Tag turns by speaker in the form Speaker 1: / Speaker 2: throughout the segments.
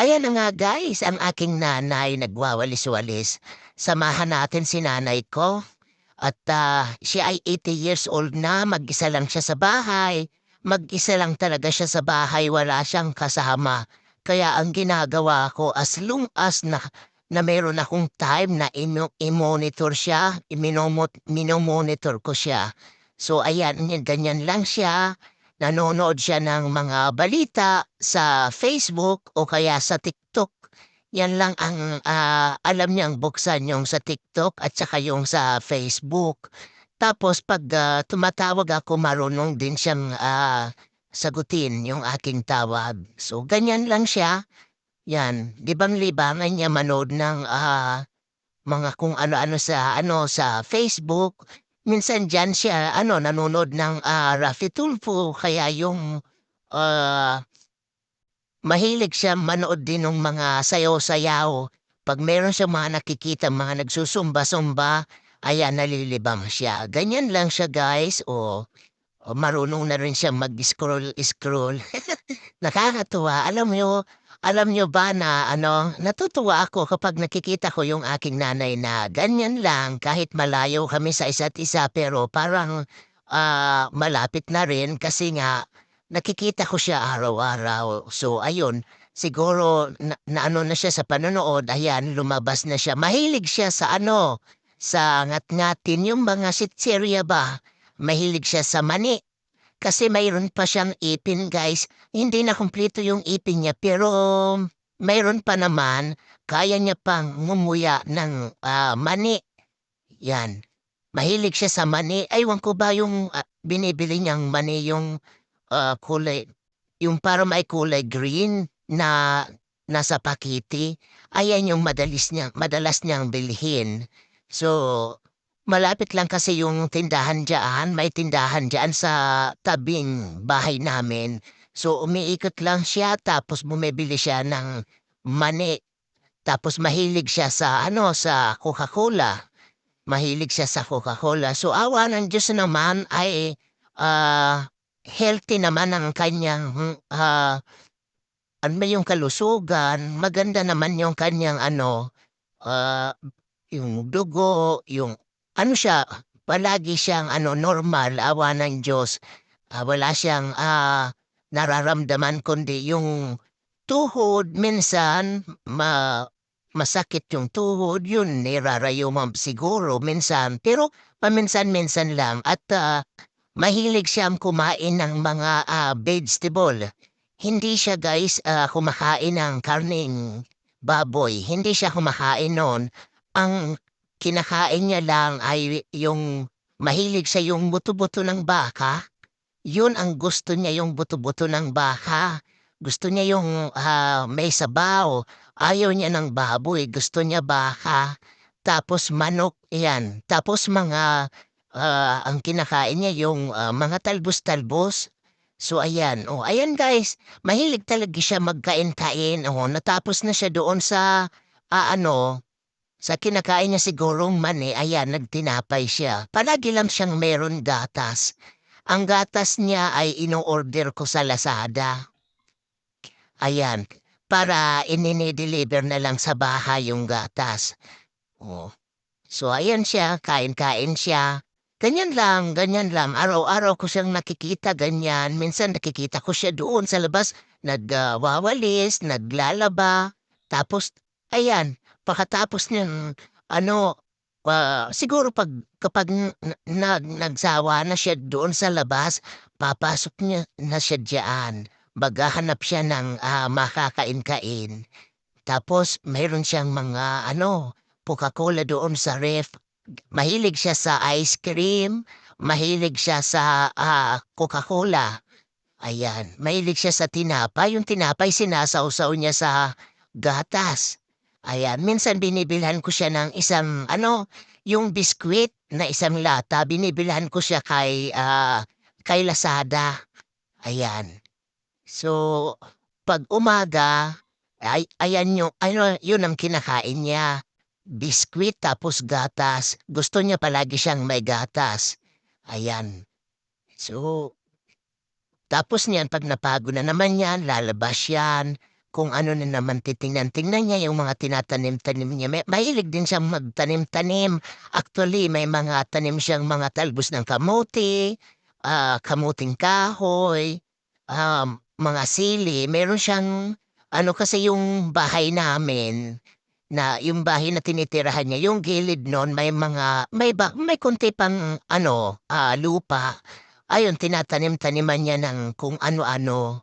Speaker 1: Ayan na nga guys, ang aking nanay nagwawalis-walis. Samahan natin si nanay ko. At ah, siya ay 80 years old na, mag-isa lang siya sa bahay. Mag-isa lang talaga siya sa bahay, wala siyang kasama. Kaya ang ginagawa ko as long as na, na meron akong time na imo- i-monitor siya, iminomot- minomonitor ko siya. So ayan, ganyan lang siya nanonood siya ng mga balita sa Facebook o kaya sa TikTok. Yan lang ang ah, alam niyang buksan yung sa TikTok at saka yung sa Facebook. Tapos pag ah, tumatawag ako, marunong din siyang ah, sagutin yung aking tawag. So ganyan lang siya. Yan, libang-libangan niya manood ng ah, mga kung ano-ano sa ano sa Facebook. Minsan diyan siya ano nanonood ng ah, Raffy Tulfo kaya yung ah, mahilig siya manood din ng mga sayaw-sayaw. Pag meron siya mga nakikita mga nagsusumba-sumba, ayan nalilibang siya. Ganyan lang siya guys o o marunong na rin siya mag-scroll-scroll. Nakakatuwa. Alam niyo, alam niyo ba na ano, natutuwa ako kapag nakikita ko yung aking nanay na ganyan lang kahit malayo kami sa isa't isa pero parang ah, malapit na rin kasi nga nakikita ko siya araw-araw. So ayun, siguro na, na ano na siya sa panonood, ayan, lumabas na siya. Mahilig siya sa ano, sa ngat-ngatin, yung mga sitserya ba? Mahilig siya sa mani. Kasi mayroon pa siyang ipin, guys. Hindi na kumpleto yung ipin niya, pero mayroon pa naman, kaya niya pang ngumuya ng ah, mani. Yan. Mahilig siya sa mani. Aywan ko ba yung ah, binibili niyang mani yung ah, kulay, yung para may kulay green na nasa pakiti. Ayan yung madalis niya, madalas niyang bilhin. So, malapit lang kasi yung tindahan diyan, may tindahan diyan sa tabing bahay namin. So, umiikot lang siya tapos bumibili siya ng mani. Tapos mahilig siya sa ano sa Coca-Cola. Mahilig siya sa Coca-Cola. So, awa ng Diyos naman ay ah, healthy naman ang kanyang ah, ano ba yung kalusugan. Maganda naman yung kanyang ano, ah, yung dugo, yung ano siya, palagi siyang ano, normal, awa ng Diyos. Ah, wala siyang ah, nararamdaman kundi yung tuhod minsan ma masakit yung tuhod yun nirarayuman siguro minsan pero paminsan-minsan lang at ah, mahilig siyang kumain ng mga ah, vegetable. Hindi siya guys ah, kumakain ng karning baboy. Hindi siya kumakain noon. Ang kinakain niya lang ay yung mahilig siya yung buto-buto ng baka. Yun ang gusto niya yung buto-buto ng baka. Gusto niya yung ah, may sabaw. Ayaw niya ng baboy. Gusto niya baka. Tapos manok, yan. Tapos mga, ah, ang kinakain niya yung ah, mga talbos-talbos. So ayan, oh ayan guys, mahilig talaga siya magkain-kain. Oh, natapos na siya doon sa ah, ano, sa kinakain niya sigurong mani, ayan, nagtinapay siya. Palagi lang siyang meron gatas. Ang gatas niya ay ino-order ko sa Lazada. Ayan, para inini-deliver na lang sa bahay yung gatas. Oh. So ayan siya, kain-kain siya. Ganyan lang, ganyan lang. Araw-araw ko siyang nakikita ganyan. Minsan nakikita ko siya doon sa labas, nagwawalis, naglalaba. Tapos, ayan, pagkatapos niyang, ano, ah, siguro pag, kapag nag, nagsawa na siya doon sa labas, papasok niya na siya diyan. Maghahanap siya ng ah, makakain-kain. Tapos, mayroon siyang mga, ano, Coca-Cola doon sa ref. Mahilig siya sa ice cream, mahilig siya sa ah, Coca-Cola. Ayan, mahilig siya sa tinapay. Yung tinapay sinasawsaw niya sa gatas. Ayan, minsan binibilhan ko siya ng isang ano, yung biskwit na isang lata, binibilhan ko siya kay ah, kay Lazada. Ayan. So, pag umaga, ay ayan yung ano, yun ang kinakain niya. Biskwit tapos gatas. Gusto niya palagi siyang may gatas. Ayan. So, tapos niyan pag napagod na naman yan, lalabas yan. Kung ano na naman titingnan-tingnan niya yung mga tinatanim-tanim niya. May mahilig din siyang magtanim-tanim. Actually, may mga tanim siyang mga talbos ng kamote, ah, kamuting kahoy, um, mga sili. Meron siyang ano kasi yung bahay namin na yung bahay na tinitirahan niya, yung gilid nun may mga may ba may konti pang ano, ah, lupa. Ayun, tinatanim-taniman niya ng kung ano-ano.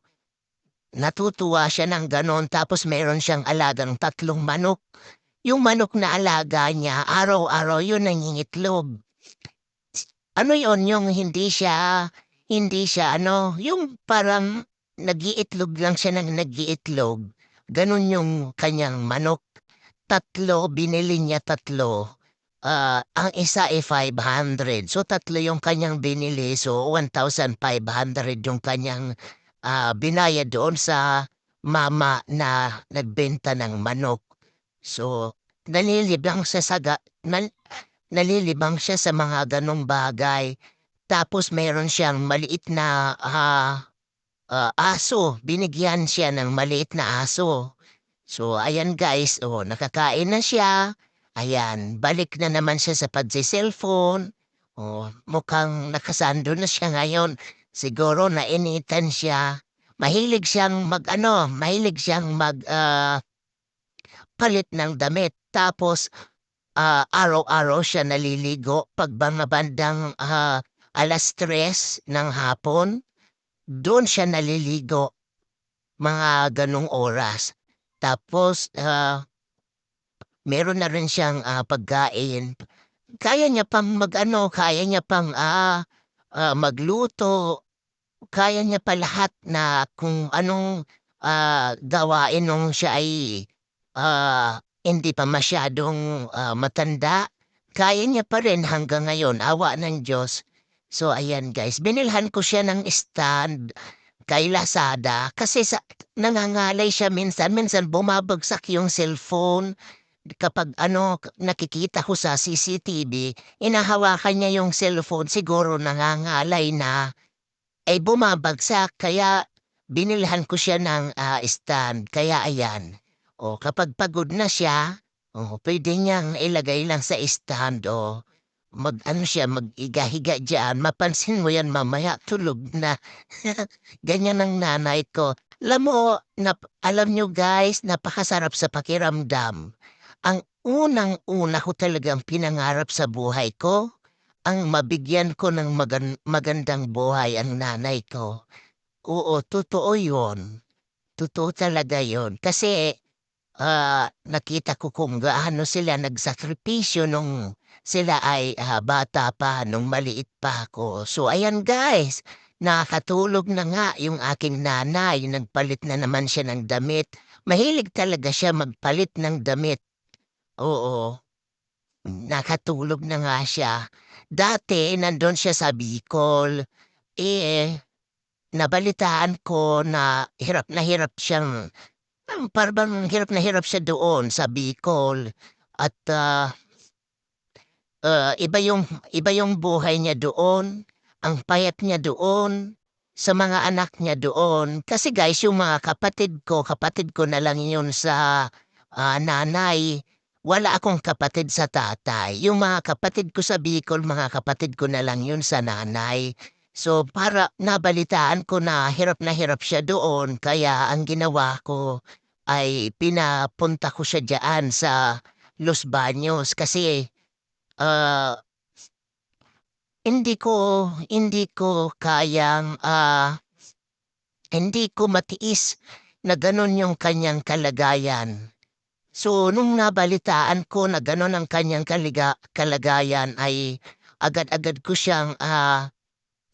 Speaker 1: Natutuwa siya ng gano'n tapos meron siyang alagang tatlong manok. Yung manok na alaga niya, araw-araw yun nangingitlog. Ano yon yung hindi siya hindi siya ano, yung parang nag-iitlog lang siya ng nag-iitlog. Gano'n yung kanyang manok. Tatlo, binili niya tatlo. Ah, ang isa ay 500. So tatlo yung kanyang binili. So 1,500 yung kanyang ah, binayad doon sa mama na nagbenta ng manok. So nalilibang siya sa ga- nal- nalilibang siya sa mga ganong bagay. Tapos meron siyang maliit na ah, ah, aso. Binigyan siya ng maliit na aso. So ayan guys, oh, nakakain na siya. Ayan, balik na naman siya sa pagsi-cellphone. Oh, mukhang nakasando na siya ngayon. Siguro nainitan siya. Mahilig siyang mag-ano, mahilig siyang mag ah, palit ng damit. Tapos ah, araw-araw siya naliligo pag mga bandang ah, alas tres ng hapon. Doon siya naliligo mga ganong oras. Tapos ah, meron na rin siyang ah, pagkain. Kaya niya pang mag-ano, kaya niya pang ah, ah, magluto. Kaya niya pa lahat na kung anong ah, gawain nung siya ay ah, hindi pa masyadong ah, matanda. Kaya niya pa rin hanggang ngayon, awa ng Diyos. So ayan guys, binilhan ko siya ng stand kay Lazada kasi sa nangangalay siya minsan, minsan bumabagsak yung cellphone. Kapag ano, nakikita ko sa CCTV, inahawakan niya yung cellphone, siguro nangangalay na. Ay bumabagsak, kaya binilhan ko siya ng ah, stand. Kaya ayan, o kapag pagod na siya, o pwede niyang ilagay lang sa stand o mag ano siya, mag-iga-higa diyan. Mapansin mo yan mamaya, tulog na. Ganyan ang nanay ko. Alam mo, nap alam niyo guys, napakasarap sa pakiramdam. Ang unang-una ko talagang pinangarap sa buhay ko, ang mabigyan ko ng magan magandang buhay ang nanay ko. Oo, totoo yun. Totoo talaga yun. Kasi, ah, nakita ko kung gaano sila nagsakripisyo nung sila ay ah, bata pa, nung maliit pa ako. So, ayan guys, nakatulog na nga yung aking nanay. Nagpalit na naman siya ng damit. Mahilig talaga siya magpalit ng damit. Oo, nakatulog na nga siya. Dati, nandun siya sa Bicol. Eh, nabalitaan ko na hirap na hirap siyang, um, parang hirap na hirap siya doon sa Bicol. At ah, ah, iba yung iba yung buhay niya doon, ang payat niya doon, sa mga anak niya doon. Kasi guys, yung mga kapatid ko, kapatid ko na lang yun sa ah, nanay. Wala akong kapatid sa tatay. Yung mga kapatid ko sa Bicol, mga kapatid ko na lang yun sa nanay. So para nabalitaan ko na hirap na hirap siya doon, kaya ang ginawa ko ay pinapunta ko siya diyan sa Los Baños kasi ah, hindi ko hindi ko kayang ah, hindi ko matiis na gano'n yung kanyang kalagayan. So nung nabalitaan ko na gano'n ang kanyang kaliga kalagayan ay agad-agad ko siyang ah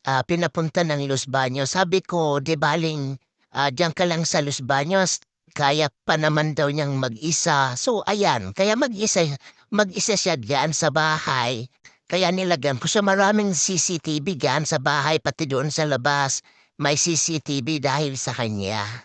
Speaker 1: ah, pinapunta ng Los Baños. Sabi ko, "'Di baling, ah, diyan ka lang sa Los Baños, kaya pa naman daw niyang mag-isa." So ayan, kaya mag-isa mag-isa siya diyan sa bahay. Kaya nilagyan ko siya maraming CCTV diyan sa bahay pati doon sa labas. May CCTV dahil sa kanya.